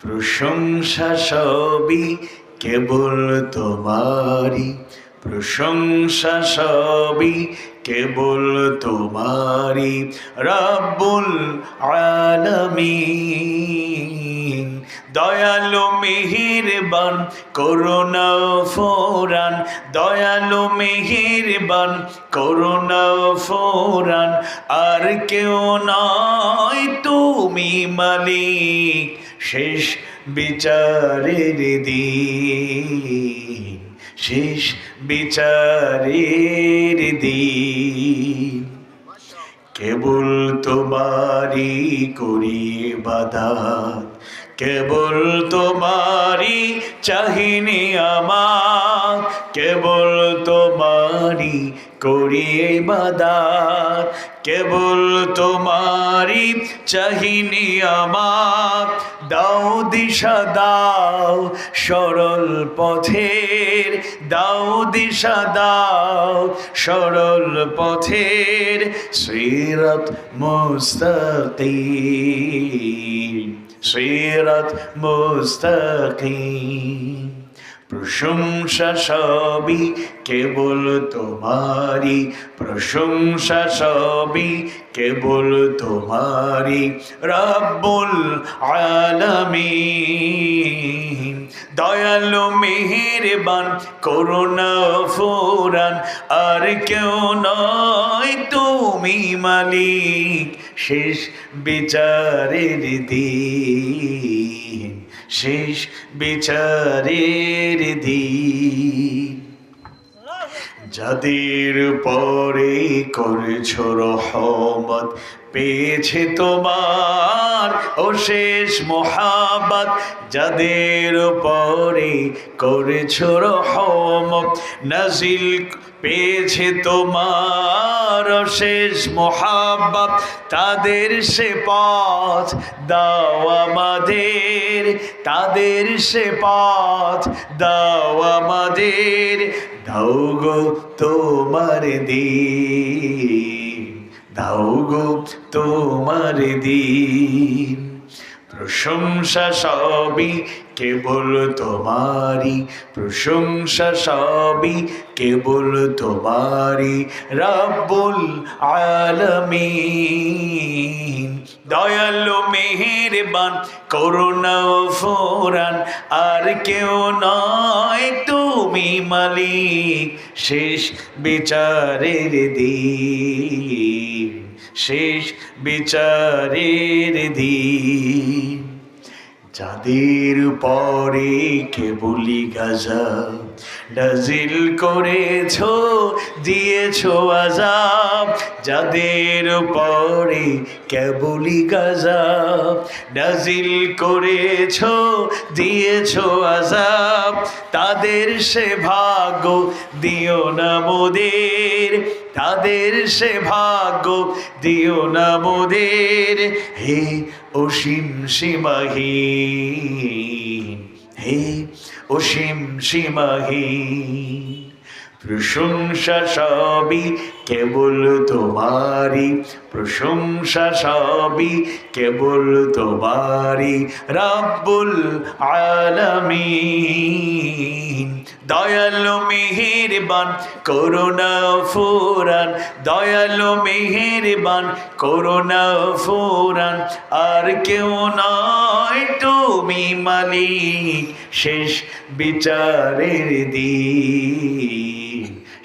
প্রশংসা সবই কেবল তোমারি প্রশংসা সবই কেবল তোমারি রব্বুল আলামিন, দয়ালু মিহিরবান, করুণা ফোরান। দয়ালু মিহিরবান, করুণা ফোরান। আর কেউ নয় তুমি মালিক শেষ বিচারের দিন, শেষ বিচারের দিন। কেবল তোমারি করি বাধা, কেবল তোমারি চাহিনি আমার, কেবল তোমারি করি বাদাত কেবল তোমারি চাহিনি আমার। দাও দিশা, দাও সরল পথের। দাও দিশা, দাও সরল পথের শ্রীরত মুস্তাকিম। শ্রীরত মুস্তাকিম। প্রশংসা সবই কেবল তোমারি প্রশংসা সবই কেবল তোমারি রব্বুল আলামিন, দয়ালু মেহেরবান, করুণা ফুরান, আর কেউ নয় তুমি মালিক শেষ বিচারের দিন শেষ বিচারের দিন। যাদের পরে করছ রহমত পেয়েছে তোমার অশেষ মোহাবত যাদের পরে করেছ রহম। নাজিল পেয়েছে তোমার অশেষ মোহাবত তাদের সে পথ দাও আমাদের, তাদের সে পথ দাও আমাদের। দাও গো তোমার দিন। দাও গো তোমার দিন। প্রশংসা সবই কেবল তোমারি প্রশংসা সবই কেবল তোমারি রব্বুল আলামিন। দয়ালু মেহেরবান, করুণা ফোরান আর কেউ নয় তুমি মালিক, শেষ বিচারের দিন, শেষ বিচারের দিন। যাদের পরে কেবলি গাজা নাজিল করেছ, দিয়েছ আজাব যাদের পরে কেবলি গাজা নাজিল করেছ, দিয়েছ আজাব তাদের সে ভাগ্য দিও না মোদের, তাদের সে ভাগ্য দিও না মোদের। হে অসীম সীমাহীন, হে অসীম সীমাহীন প্রশংসা সবই কেবল তোমারি প্রশংসা সবই কেবল তোমারি রাব্বুল আলামিন। দয়ালু মেহেরবান, করুণা ফুরান দয়ালু মেহেরবান, করুণা ফুরান আর কেউ নয় তুমি মালিক, শেষ বিচারের দিন।